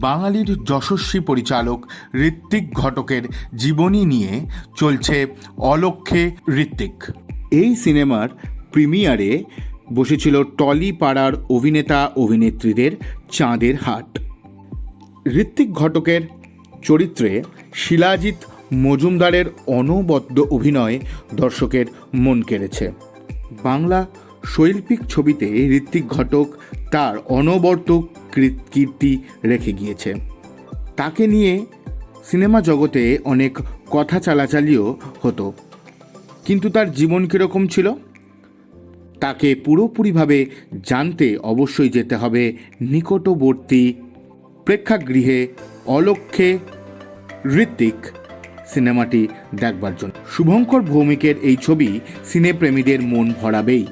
বাঙালির যশস্বী পরিচালক ঋত্বিক ঘটকের জীবনী নিয়ে চলছে অলক্ষে ঋত্বিক। এই সিনেমার প্রিমিয়ারে বসেছিল টলি পাড়ার অভিনেতা অভিনেত্রীদের চাঁদের হাট। ঋত্বিক ঘটকের চরিত্রে শিলাজিৎ মজুমদারের অনবদ্য অভিনয় দর্শকের মন কেড়েছে। বাংলা শৈল্পিক ছবিতে ঋত্বিক ঘটক তার অনবদ্য কৃ- কীর্তি রেখে গিয়েছে। তাকে নিয়ে সিনেমা জগতে অনেক কথা চালাচালিও হতো। কিন্তু তার জীবন কীরকম ছিল? তাকে পুরোপুরিভাবে জানতে অবশ্যই যেতে হবে নিকটবর্তী প্রেক্ষাগৃহে অলক্ষে ঋত্বিক সিনেমাটি দেখবার জন্য। শুভঙ্কর ভৌমিকের এই ছবি সিনেপ্রেমীদের মন ভরাবেই।